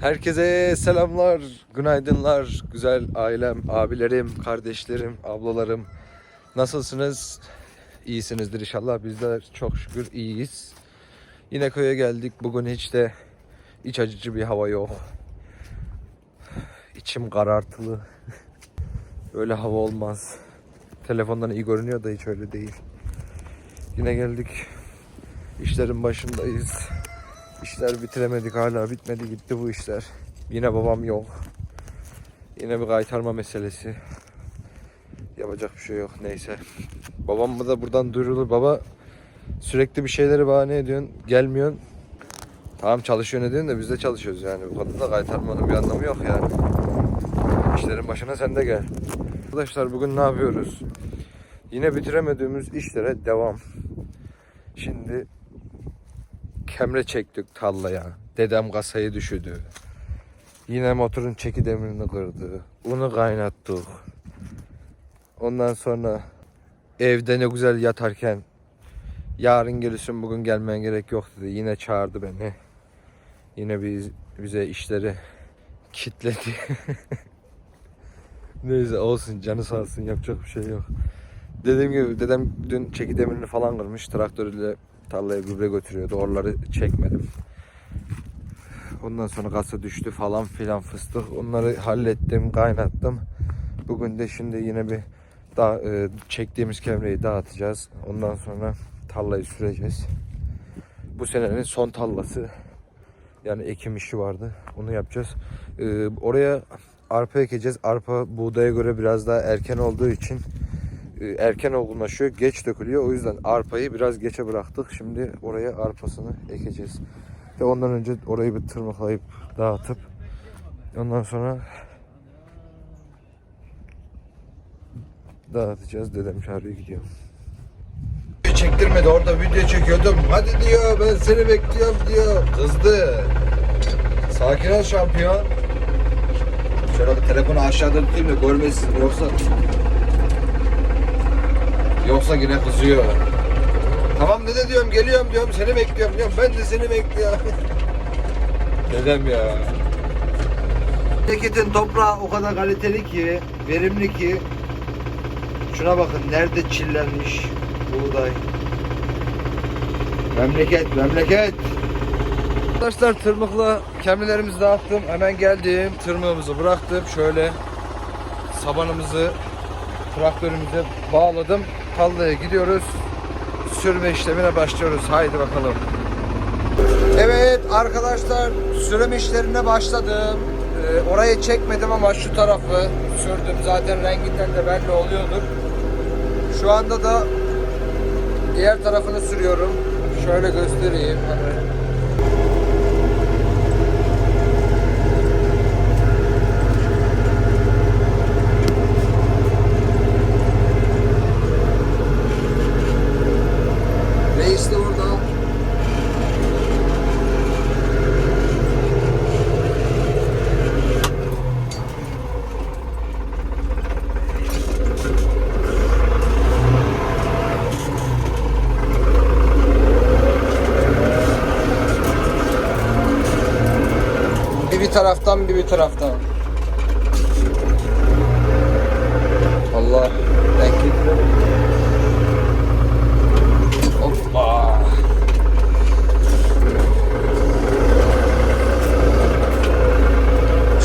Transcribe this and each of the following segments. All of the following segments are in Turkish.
Herkese selamlar, günaydınlar, güzel ailem, abilerim, kardeşlerim, ablalarım. Nasılsınız? İyisinizdir inşallah. Biz de çok şükür iyiyiz. Yine köye geldik. Bugün hiç de iç acıcı bir hava yok. İçim karartılı. Öyle hava olmaz. Telefondan iyi görünüyor da hiç öyle değil. Yine geldik. İşlerin başındayız. İşler bitiremedik hala bitmedi gitti bu işler. Yine babam yok. Yine bir kaytarma meselesi. Yapacak bir şey yok neyse. Babam da buradan duyurulur. Baba sürekli bir şeyleri bahane ediyorsun. Gelmiyorsun. Tamam çalışıyor ne diyorsun da biz de çalışıyoruz yani. Bu konuda kaytarmanın bir anlamı yok yani. İşlerin başına sen de gel. Arkadaşlar bugün ne yapıyoruz? Yine bitiremediğimiz işlere devam. Şimdi kemre çektik tallaya. Dedem kasayı düşürdü. Yine motorun çeki demirini kırdı. Unu kaynattık. Ondan sonra evde ne güzel yatarken yarın gelirsin bugün gelmen gerek yok dedi. Yine çağırdı beni. Yine biz, bize işleri kitledi. Neyse olsun canı sağ olsun yapacak bir şey yok. Dediğim gibi dedem dün çeki demirini falan kırmış. Traktörüyle tarlaya gübre götürüyordu. Oraları çekmedim. Ondan sonra kasa düştü falan filan fıstık. Onları hallettim, kaynattım. Bugün de şimdi yine bir daha e, çektiğimiz kemreyi dağıtacağız. Ondan sonra tarlayı süreceğiz. Bu senenin son tallası. Yani ekim işi vardı. Onu yapacağız. E, oraya arpa ekeceğiz. Arpa buğdaya göre biraz daha erken olduğu için erken olgunlaşıyor, geç dökülüyor. O yüzden arpayı biraz geçe bıraktık. Şimdi oraya arpasını ekeceğiz. Ve ondan önce orayı bir tırmıklayıp dağıtıp ondan sonra dağıtacağız. Dedem çağırıyor gidiyor. Çektirmedi orada video çekiyordum. Hadi diyor ben seni bekliyorum diyor. Kızdı. Sakin ol şampiyon. Şöyle telefonu aşağıda tutayım da görmesin yoksa Yoksa yine kızıyor. Tamam dede diyorum geliyorum diyorum seni bekliyorum diyorum ben de seni bekliyorum. Dedem ya. Memleketin toprağı o kadar kaliteli ki, verimli ki şuna bakın nerede çillenmiş buğday. Memleket, memleket. Arkadaşlar tırmıkla kemilerimizi dağıttım. Hemen geldim. Tırmığımızı bıraktım. Şöyle sabanımızı traktörümüze bağladım. Tallaya gidiyoruz. Sürme işlemine başlıyoruz. Haydi bakalım. Evet arkadaşlar sürüm işlerine başladım. Ee, orayı çekmedim ama şu tarafı sürdüm. Zaten renginden de belli oluyordur. Şu anda da diğer tarafını sürüyorum. Şöyle göstereyim. Hani Reis de orada. Bir taraftan bir bir taraftan. Allah. Denk getirelim. Hoppa.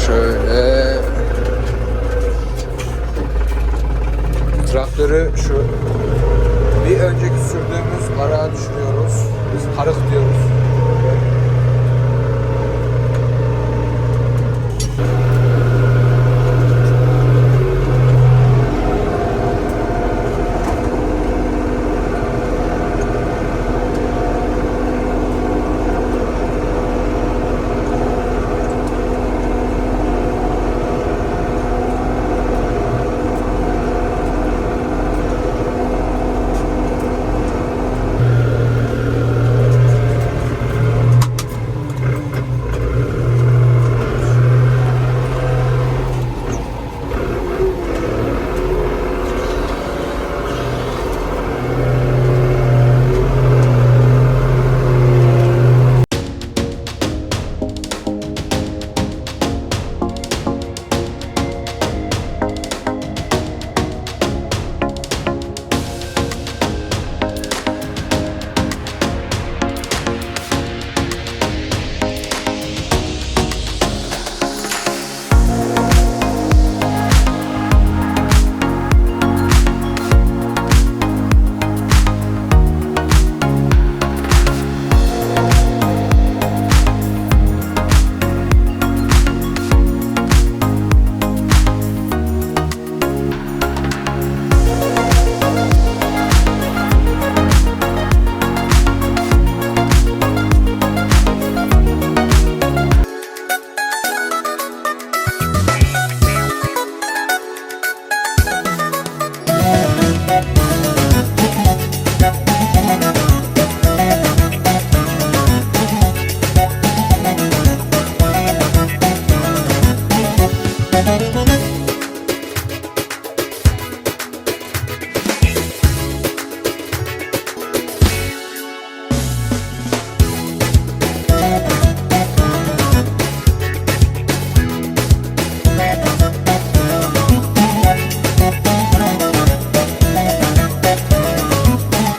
Şöyle. Traktörü şu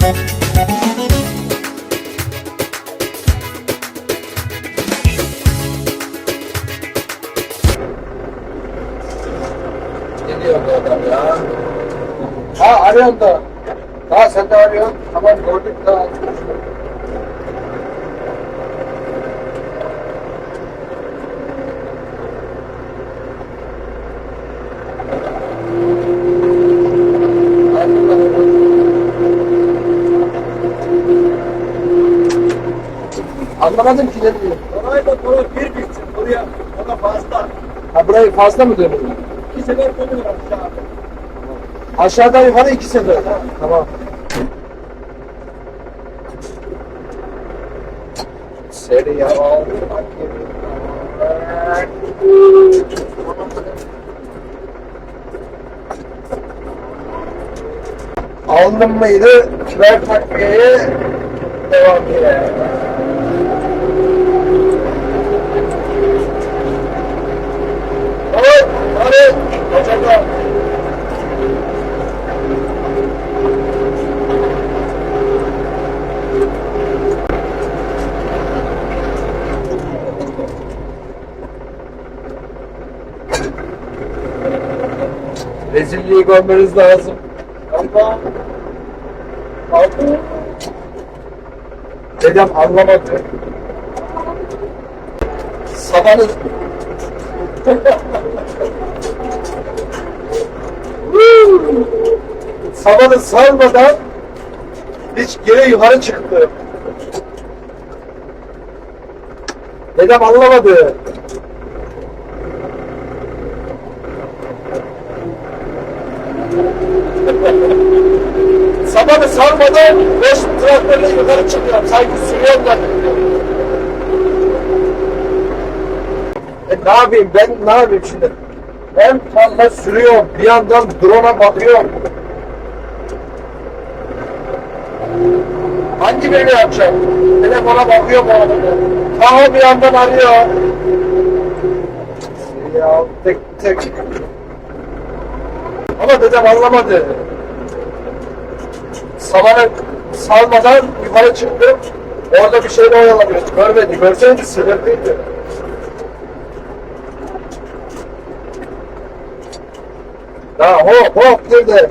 Ah, I don't know. That's a dog. I'm going to go to Anlamadım ki ne diyor. Orayı da doğru bir bitsin. Buraya o da fazla. Ha burayı fazla mı dönüyor? İki sefer dönüyor aşağı. Aşağıdan yukarı iki sefer. Tamam. Seni ya. Aldım mıydı? Ver takviyeye devam diye. Hadi, hadi. Hoşçakal. Rezilliği görmeniz lazım. Allah. Allah. Dedem anlamadı. Sabanı... Sabanı salmadan hiç geri yukarı çıktı. Dedem anlamadı. Sabanı sarmadan boş traktörle yukarı çıkıyorum. Sanki sürüyorum da. E ne yapayım ben ne yapayım şimdi? Ben tarla sürüyorum. Bir yandan drone'a bakıyorum. Hangi birini yapacağım? Telefona bakıyorum o arada. Taho bir yandan arıyor. Ya tek tek. Ama dedem anlamadı. Sabanı salmadan yukarı çıktım. Orada bir şeyle oyalanıyor. Görmedi. Görseydi sinirliydi. Ya hop hop dedi.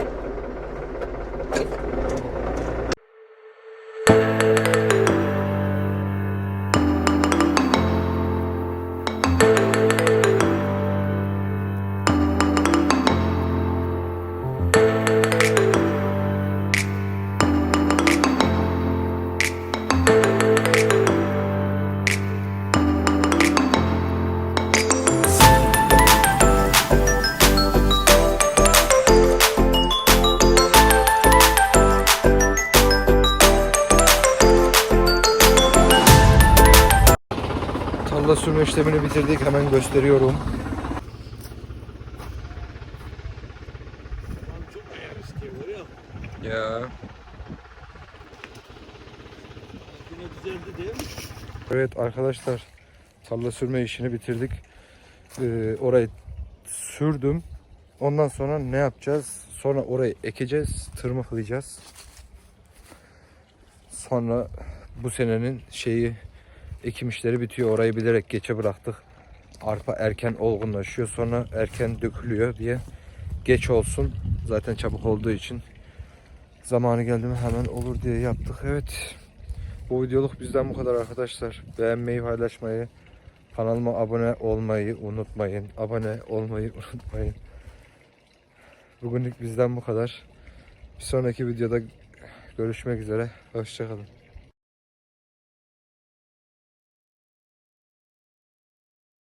İşlemini bitirdik. Hemen gösteriyorum. Ya. Evet arkadaşlar. Tarla sürme işini bitirdik. Ee, orayı sürdüm. Ondan sonra ne yapacağız? Sonra orayı ekeceğiz. Tırmıklayacağız. Sonra bu senenin şeyi ekim işleri bitiyor. Orayı bilerek geçe bıraktık. Arpa erken olgunlaşıyor. Sonra erken dökülüyor diye geç olsun. Zaten çabuk olduğu için zamanı geldi mi hemen olur diye yaptık. Evet. Bu videoluk bizden bu kadar arkadaşlar. Beğenmeyi, paylaşmayı, kanalıma abone olmayı unutmayın. Abone olmayı unutmayın. Bugünlük bizden bu kadar. Bir sonraki videoda görüşmek üzere. Hoşçakalın.